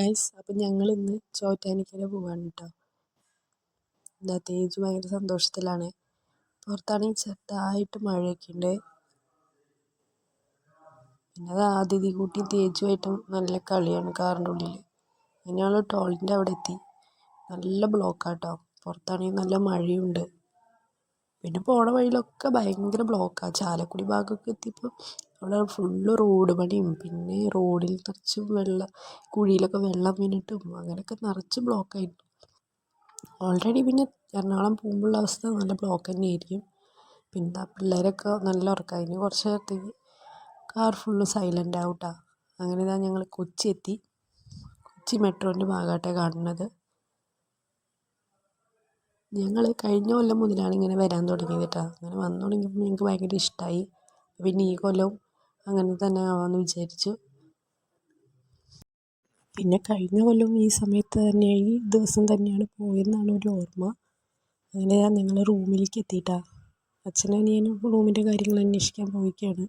Guys അപ്പം ഞങ്ങൾ ഇന്ന് ചോറ്റാനിക്കര പോവാണ് കേട്ടോ എന്താ തേജ് ഭയങ്കര സന്തോഷത്തിലാണ്. പുറത്താണെങ്കിൽ ചെറുതായിട്ട് മഴയൊക്കെ ഉണ്ട് പിന്നെ അത് ആദിതി കൂട്ടി തേജുമായിട്ടും നല്ല കളിയാണ് കാറിന്റെ ഉള്ളിൽ ഞങ്ങൾ ടോളിന്റെ അവിടെ എത്തി. നല്ല ബ്ലോക്കാട്ടോ പുറത്താണെങ്കിൽ നല്ല മഴയുണ്ട്. പിന്നെ പോണ വഴിയിലൊക്കെ ഭയങ്കര ബ്ലോക്കാണ് ചാലക്കുടി ഭാഗമൊക്കെ എത്തിയപ്പോൾ അവിടെ ഫുള്ള് റോഡ് പണിയും. പിന്നെ റോഡിൽ നിറച്ചും വെള്ളം കുഴിയിലൊക്കെ വെള്ളം വീണിട്ടും അങ്ങനെയൊക്കെ നിറച്ച് ബ്ലോക്കായിരുന്നു ഓൾറെഡി പിന്നെ എറണാകുളം പോകുമ്പോഴുള്ള അവസ്ഥ നല്ല ബ്ലോക്ക് തന്നെയായിരിക്കും പിന്നെ പിള്ളേരൊക്കെ നല്ല ഉറക്കമായി ഇനി കുറച്ച് നേരത്തേക്ക് കാർ ഫുള്ള് സൈലന്റ് ആവും കേട്ടോ അങ്ങനെ ഇതാ ഞങ്ങൾ കൊച്ചി എത്തി. കൊച്ചി മെട്രോന്റെ ഭാഗമായിട്ടാണ് കാണുന്നത്. ഞങ്ങൾ കഴിഞ്ഞ കൊല്ലം മുതലാണ് ഇങ്ങനെ വരാൻ തുടങ്ങിയത് കേട്ടോ അങ്ങനെ വന്ന് തുടങ്ങിയപ്പോൾ ഞങ്ങൾക്ക് ഭയങ്കര ഇഷ്ടമായി പിന്നെ ഈ കൊല്ലവും അങ്ങനെ തന്നെ ആവാമെന്ന് വിചാരിച്ചു. പിന്നെ കഴിഞ്ഞ കൊല്ലം ഈ സമയത്ത് തന്നെ ഈ ദിവസം തന്നെയാണ് പോയെന്നാണ് ഒരു ഓർമ്മ. അങ്ങനെ ഞങ്ങൾ റൂമിലേക്ക് എത്തിയിട്ടാ അച്ഛനും അനിയനും റൂമിന്റെ കാര്യങ്ങൾ അന്വേഷിക്കാൻ പോയിക്കാണ്.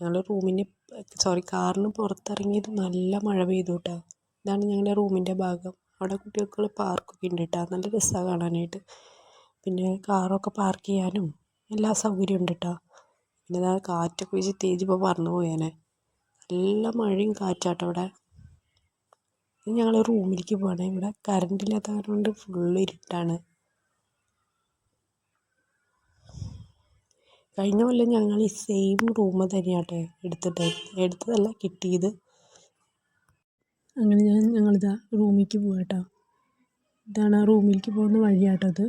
ഞങ്ങൾ റൂമിന് സോറി കാറിന് പുറത്തിറങ്ങിയത് നല്ല മഴ പെയ്തു കേട്ടോ ഇതാണ് ഞങ്ങളുടെ റൂമിന്റെ ഭാഗം. അവിടെ കുട്ടികൾക്കുള്ള പാർക്കൊക്കെ ഉണ്ട് കേട്ടോ നല്ല രസമാണ് കാണാനായിട്ട്. പിന്നെ കാറൊക്കെ പാർക്ക് ചെയ്യാനും എല്ലാ സൗകര്യവും ഉണ്ട് കേട്ടോ പിന്നെ ഇതാ കാറ്റൊക്കെ തേജ് ഇപ്പോൾ പറന്നു പോയേനെ. നല്ല മഴയും കാറ്റാട്ടോ അവിടെ. ഇനി ഞങ്ങൾ റൂമിലേക്ക് പോകണേ ഇവിടെ കറണ്ട് ഇല്ലാത്ത കാരണം കൊണ്ട് ഫുള്ള് ഇരുട്ടാണ്. കഴിഞ്ഞ കൊല്ലം ഞങ്ങൾ ഈ സെയിം റൂം തന്നെയാട്ടെ എടുത്തിട്ട് എടുത്തതല്ല കിട്ടിയത്. അങ്ങനെ ഞാൻ ഞങ്ങളിതാ റൂമിലേക്ക് പോവുകയാണ് കേട്ടോ ഇതാണ് ആ റൂമിലേക്ക് പോകുന്ന വഴിയാട്ടോ അത്.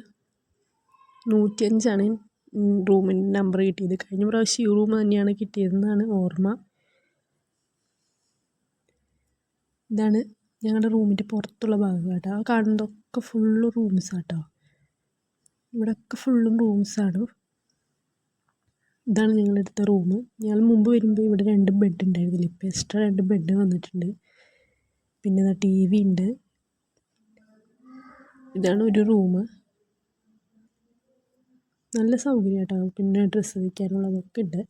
നൂറ്റിയഞ്ചാണ് റൂമിന്റെ നമ്പർ കിട്ടിയത്. കഴിഞ്ഞ പ്രാവശ്യം ഈ റൂം തന്നെയാണ് കിട്ടിയതെന്നാണ് ഓർമ്മ. ഇതാണ് ഞങ്ങളുടെ റൂമിന്റെ പുറത്തുള്ള ഭാഗം കേട്ടോ ആ കാണുന്നതൊക്കെ ഫുള്ള് റൂംസാട്ടോ. ഇവിടെയൊക്കെ ഫുള്ളും റൂംസാണ്. ഇതാണ് ഞങ്ങളെടുത്ത റൂം. ഞങ്ങൾ മുമ്പ് വരുമ്പോൾ ഇവിടെ രണ്ട് ബെഡ് ഉണ്ടായിരുന്നില്ല ഇപ്പോൾ എക്സ്ട്രാ രണ്ട് ബെഡ് വന്നിട്ടുണ്ട്. പിന്നെ ഇതാ ടി വി ഉണ്ട് ഇതാണ് ഒരു റൂം നല്ല സൗകര്യം കേട്ടോ പിന്നെ ഡ്രസ്സ് വയ്ക്കാനുള്ളതൊക്കെ ഉണ്ട്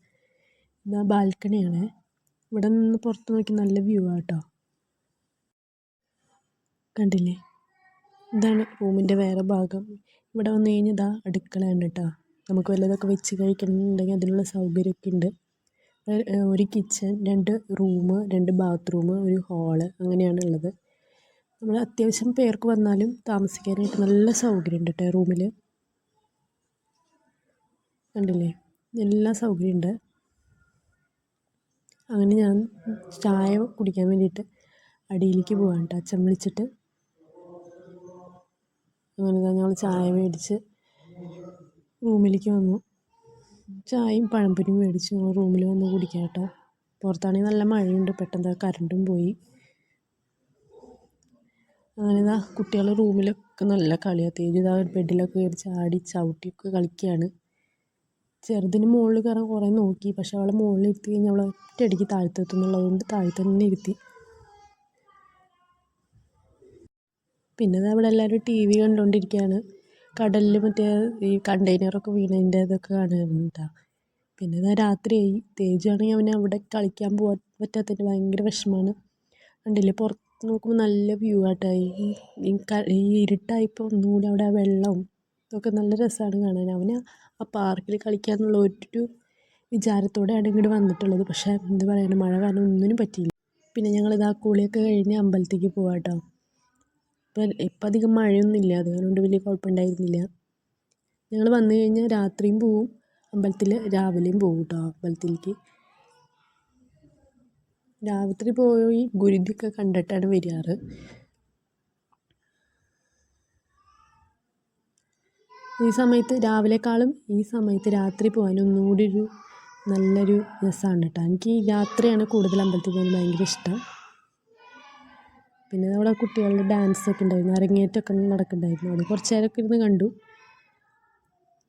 ഇതാ ബാൽക്കണിയാണ് ഇവിടെ നിന്ന് പുറത്ത് നോക്കി നല്ല വ്യൂ ആട്ടോ കണ്ടില്ലേ? ഇതാണ് റൂമിന്റെ വേറെ ഭാഗം. ഇവിടെ വന്നു കഴിഞ്ഞാൽ ഇതാ അടുക്കളയാണ് കേട്ടോ നമുക്ക് വല്ലതൊക്കെ വെച്ച് കഴിക്കണമെന്നുണ്ടെങ്കിൽ അതിനുള്ള സൗകര്യമൊക്കെ ഉണ്ട് ഒരു കിച്ചൺ രണ്ട് റൂം രണ്ട് ബാത്റൂം ഒരു ഹാൾ അങ്ങനെയാണ് ഉള്ളത് നമ്മൾ അത്യാവശ്യം പേർക്ക് വന്നാലും താമസിക്കാനായിട്ട് നല്ല സൗകര്യം ഉണ്ട് കേട്ടോ റൂമിൽ കണ്ടില്ലേ? എല്ലാ സൗകര്യമുണ്ട്. അങ്ങനെ ഞാൻ ചായ കുടിക്കാൻ വേണ്ടിയിട്ട് അടിയിലേക്ക് പോകാൻ കേട്ടോ അച്ഛൻ വിളിച്ചിട്ട്. അങ്ങനെ ഞങ്ങൾ ചായ മേടിച്ച് റൂമിലേക്ക് വന്നു. ചായയും പഴംപൊരിയും മേടിച്ച് ഞങ്ങൾ റൂമിൽ വന്ന് കുടിക്കാം കേട്ടോ. പുറത്താണെങ്കിൽ നല്ല മഴയുണ്ട് പെട്ടെന്ന് കറണ്ടും പോയി. അങ്ങനെ ഇതാ കുട്ടികൾ റൂമിലൊക്കെ നല്ല കളിയാണ് തേജ് ഇതാ ബെഡിലൊക്കെ കയറി ചാടി ചവിട്ടിയൊക്കെ കളിക്കുകയാണ് ചെറുതിന് മുകളിൽ കയറാൻ കുറേ നോക്കി പക്ഷെ അവളെ മുകളിൽ ഇരുത്തി കഴിഞ്ഞാൽ അവളെ ഒറ്റയടിക്ക് താഴ്ത്തെത്തുന്നുള്ളത് കൊണ്ട് താഴെ തന്നെ ഇരുത്തി. പിന്നെ അവിടെ എല്ലാവരും ടി വി കണ്ടുകൊണ്ടിരിക്കുകയാണ് കടലിൽ മറ്റേ ഈ കണ്ടെയ്നറൊക്കെ വീണതിന്റെ ഇതൊക്കെ കാണുമായിരുന്നു കേട്ടോ പിന്നെ ഇതാ രാത്രിയായി തേജാണെങ്കിൽ അവനെ അവിടെ കളിക്കാൻ പോകാൻ പറ്റാത്തതിന്റെ ഭയങ്കര വിഷമമാണ് കണ്ടില്ലേ പുറത്ത് നോക്കുമ്പോൾ നല്ല വ്യൂ ആട്ടോ. ഈ ഈ ഇരുട്ടായപ്പോൾ ഒന്നുകൂടി അവിടെ ആ വെള്ളവും ഇതൊക്കെ നല്ല രസമാണ് കാണാൻ. അവന് ആ പാർക്കിൽ കളിക്കാന്നുള്ള ഒരു വിചാരത്തോടെയാണ് ഇങ്ങോട്ട് വന്നിട്ടുള്ളത്. പക്ഷേ എന്താ പറയുക മഴ കാരണം ഒന്നിനും പറ്റിയില്ല. പിന്നെ ഞങ്ങളിതാ കുളിയൊക്കെ കഴിഞ്ഞ് അമ്പലത്തേക്ക് പോവാം കേട്ടോ ഇപ്പം ഇപ്പം അധികം മഴയൊന്നുമില്ല. അതുകൊണ്ട് വലിയ കുഴപ്പമുണ്ടായിരുന്നില്ല. ഞങ്ങൾ വന്നു കഴിഞ്ഞാൽ രാത്രിയും പോവും. അമ്പലത്തിൽ രാവിലെയും പോവും കേട്ടോ അമ്പലത്തിലേക്ക്. രാത്രി പോയി ഗുരുതിയൊക്കെ കണ്ടിട്ടാണ് വരാറ്. ഈ സമയത്ത് രാവിലെക്കാളും ഈ സമയത്ത് രാത്രി പോകാൻ ഒന്നുകൂടി ഒരു നല്ലൊരു രസമാണ് കേട്ടോ. എനിക്ക് ഈ രാത്രിയാണ് കൂടുതൽ അമ്പലത്തിൽ പോകാൻ ഭയങ്കര ഇഷ്ടം. പിന്നെ അവിടെ കുട്ടികളുടെ ഡാൻസൊക്കെ ഉണ്ടായിരുന്നു. അരങ്ങേറ്റമൊക്കെ നടക്കുന്നുണ്ടായിരുന്നു. അത് കുറച്ച് നേരമൊക്കെ ഇരുന്ന് കണ്ടു.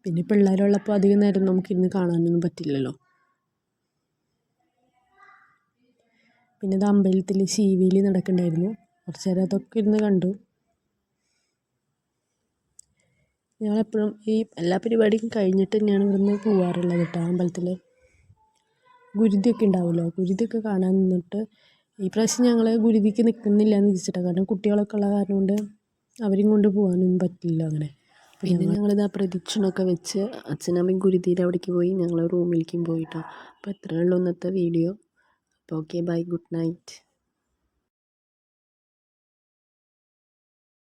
പിന്നെ പിള്ളേരുള്ളപ്പോൾ അധികം നേരം നമുക്കിരുന്ന് കാണാനൊന്നും പറ്റില്ലല്ലോ. പിന്നെ ഇത് അമ്പലത്തിൽ ശീവേലി നടക്കുന്നുണ്ടായിരുന്നു. കുറച്ച് നേരം അതൊക്കെ ഇരുന്ന് കണ്ടു. ഞങ്ങളെപ്പോഴും ഈ എല്ലാ പരിപാടിയും കഴിഞ്ഞിട്ട് തന്നെയാണ് ഇവിടുന്ന് പോവാറുള്ളത് കേട്ടോ അമ്പലത്തിൽ. ഗുരുതിയൊക്കെ ഉണ്ടാവുമല്ലോ. ഗുരുതിയൊക്കെ കാണാൻ നിന്നിട്ട് ഈ പ്രാവശ്യം ഞങ്ങൾ ഗുരുതിക്ക് നിൽക്കുന്നില്ല എന്ന് വെച്ചിട്ടാണ് കാരണം കുട്ടികളൊക്കെ ഉള്ള കാരണം കൊണ്ട് അവരും കൊണ്ട് പോകാനൊന്നും പറ്റില്ല അങ്ങനെ. പിന്നെ ഞങ്ങളിതാ പ്രദക്ഷിണമൊക്കെ വെച്ച് അച്ഛനമ്മയും ഗുരുതിയുടെ അവിടേക്ക് പോയി. ഞങ്ങൾ റൂമിലേക്കും പോയിട്ടോ. അപ്പോൾ ഇത്രയേ ഉള്ളൂ ഇന്നത്തെ വീഡിയോ. അപ്പോൾ ഓക്കെ ബൈ ഗുഡ് നൈറ്റ്.